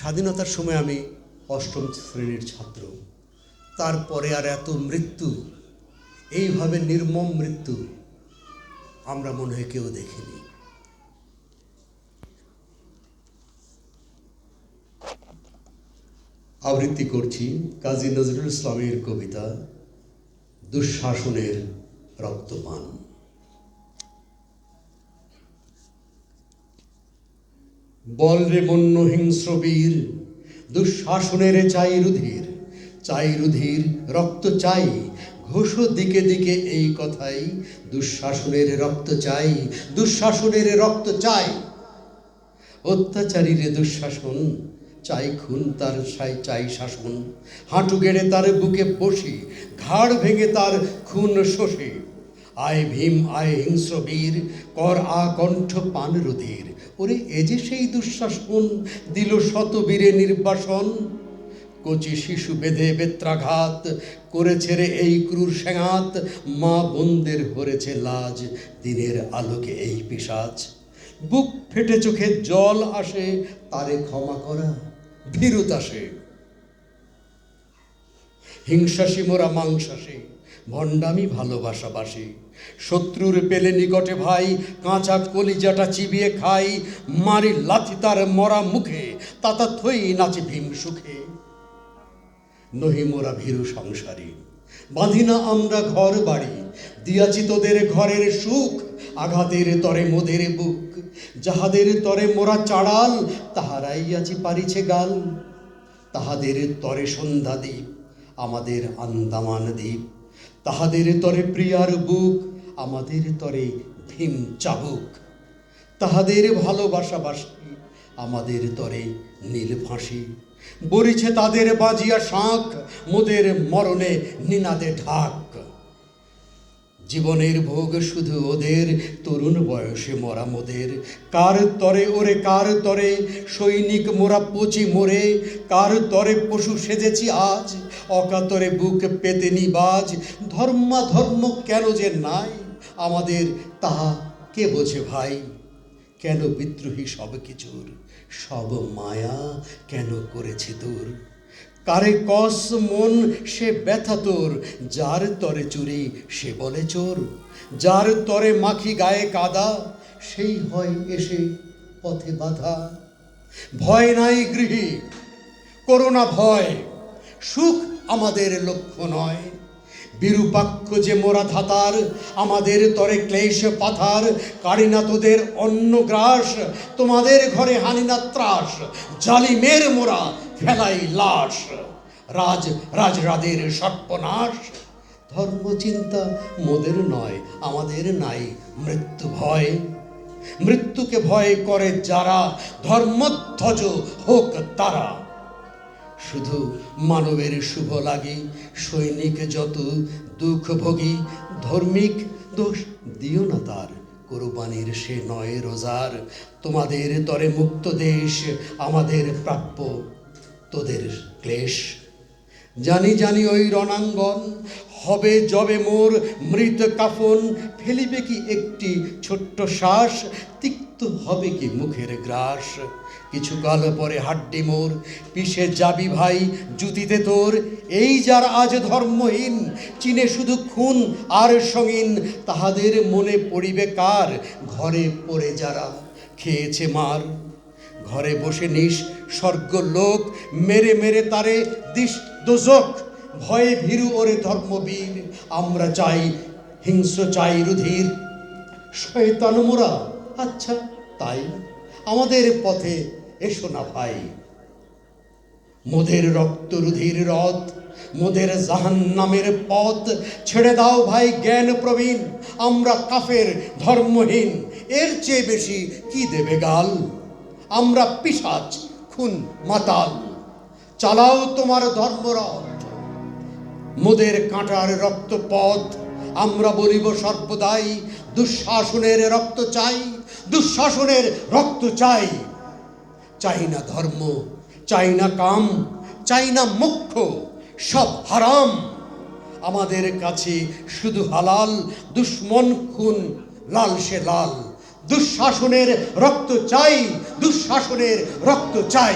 স্বাধীনতার সময় আমি অষ্টম শ্রেণির ছাত্র। তারপরে আর এত মৃত্যু, এইভাবে নির্মম মৃত্যু আমরা মনে হয় কেউ দেখিনি। আবৃত্তি করছি কাজী নজরুল ইসলামের কবিতা, দুঃশাসনের রক্তপান। বল রে বন্য হিংস্র বীর, দুঃশাসনের চাই রুধির চাই রুধির, রক্ত চাই। ঘোষ দিকে দিকে এই কথাই, দুঃশাসনের রক্ত চাই, দুঃশাসনের রক্ত চাই। অত্যাচারীর দুঃশাসন, চাই খুন তার সাই চাই শাসন। হাঁটু গেড়ে তার বুকে বসি, ঘাড় ভেঙে তার খুন শোষে। আয় ভীম আয় হিংস্র বীর, কর আ কণ্ঠ পান রুধির। ওরে, এ যে সেই দুঃশাসন দিল শত বীরে নির্বাসন। কচি শিশু বেঁধে বেত্রাঘাত করেছে রে এই ক্রুর সেঙাত। মা বোনদের হরেছে লাজ, দিনের আলোকে এই পিসাজ বুক ফেটে চোখে জল আসে, তারে ক্ষমা করা ভীরুত আসে হিংসাসী মোরা মাংসাসী ভণ্ডামি ভালোবাসাবাসী। শত্রুর পেলে নিকটে ভাই, কাঁচা কলিজাটা চিবিয়ে খাই, মারি লাথি তার মরা মুখে, তাতা থই নাচে ভীম সুখে। নহি মোরা ভীরু সংসারী, বাঁধি না আমরা ঘর বাড়ি, দিয়াছি তোদের ঘরের সুখ, আঘাতের তরে মোদের বুক। যাহাদের তরে মোরা চাড়াল, তাহারাই আছি পারিছে গাল। তাহাদের তরে সন্ধ্যা দ্বীপ, আমাদের আন্দামান দ্বীপ। তাহাদের তরে প্রিয়ার বুক, আমাদের তরে ভীম চাবুক। তাহাদের ভালোবাসাবাসী আমাদের তরে নীল ফাঁসি। বরিছে তাদের বাজিয়া শাঁখ, মোদের মরণে নিনাদে ঢাক। জীবনের ভোগ শুধু ওদের, তরুণ বয়সে মরা মোদের। কার তরে ওরে, কার তরে সৈনিক মোরা পচি মোরে? কার তরে পশু সেজেছি আজ? অকাতরে বুক পেতে নিবাজ ধর্মা ধর্ম কেন যে নাই? আমাদের তাহা কে বোঝে ভাই? কেন বিদ্রোহী সব কিছুর? সব মায়া কেন করেছে তোর? কারে কস মন সে ব্যথা তোর? যার তরে চুরি, সে বলে চোর। যার তরে মাখি গায়ে কাদা, সেই হয় এসে পথে বাধা। ভয় নাই গৃহী করোনা ভয়, সুখ আমাদের লক্ষ্য নয়। বিরূপাক্ষ যে মোরা ধাতার, আমাদের তরে ক্লেশ পাথার। কাড়ি না তোদের অন্ন গ্রাস, তোমাদের ঘরে হানি না ত্রাস। জালিমের মোরা ফেলাই লাশ। রাজ, রাজরাদের সর্বনাশ ধর্মচিন্তা মোদের নয়, আমাদের নাই মৃত্যু ভয়। মৃত্যুকে ভয় করে যারা ধর্মধ্বজ হোক তারা। শুধু মানবের শুভ লাগে, সৈনিক যত দুঃখ ভোগী, ধর্মিক দোষ দিও না তার। কোরবানির সে নয় রোজার। তোমাদের তরে মুক্ত দেশ আমাদের প্রাপ্য। তোদের ক্লেশ। জানি জানি ওই রণাঙ্গন, হবে যবে মোর মৃত কাফন, ফেলিবে কি একটি ছোট্ট শ্বাস, তিক্ত হবে কি মুখের গ্রাস। কিছু কিছুকাল পরে হাড্ডি মোর, পিষে যাবি ভাই জুতিতে তোর। এই যার আজ ধর্মহীন, চিনে শুধু খুন আর সঙ্গীন, তাহাদের মনে পড়িবে কার? ঘরে পড়ে যারা খেয়েছে মার। ঘরে বসে নিস স্বর্গ লোক মেরে মেরে তারে দিস দোজক। ভয়ে ভীরু ওরে ধর্মবীর, আমরা চাই হিংস্র, চাই রুধির। শয়তান মোরা আচ্ছা তাই। আমাদের পথে এসো না ভাই। মোদের রক্ত রুধির রথ, মোদের জাহান নামের পথ। ছেড়ে দাও ভাই জ্ঞান প্রবীণ, আমরা কাফের ধর্মহীন। এর চেয়ে বেশি কি দেবে গাল? আমরা পিসাচ খুন, মাতাল। চালাও তোমার ধর্মরথ মোদের কাঁটার রক্তপথ, আমরা বলিব সর্বদাই, দুঃশাসনের রক্ত চাই, দুঃশাসনের রক্ত চাই। চাই না ধর্ম, চাই না কাম, চাই না মোক্ষ সব হারাম। আমাদের কাছে শুধু হালাল, দুশ্মন, খুন, লাল সে লাল। দুঃশাসনের রক্ত চাই দুঃশাসনের রক্ত চাই।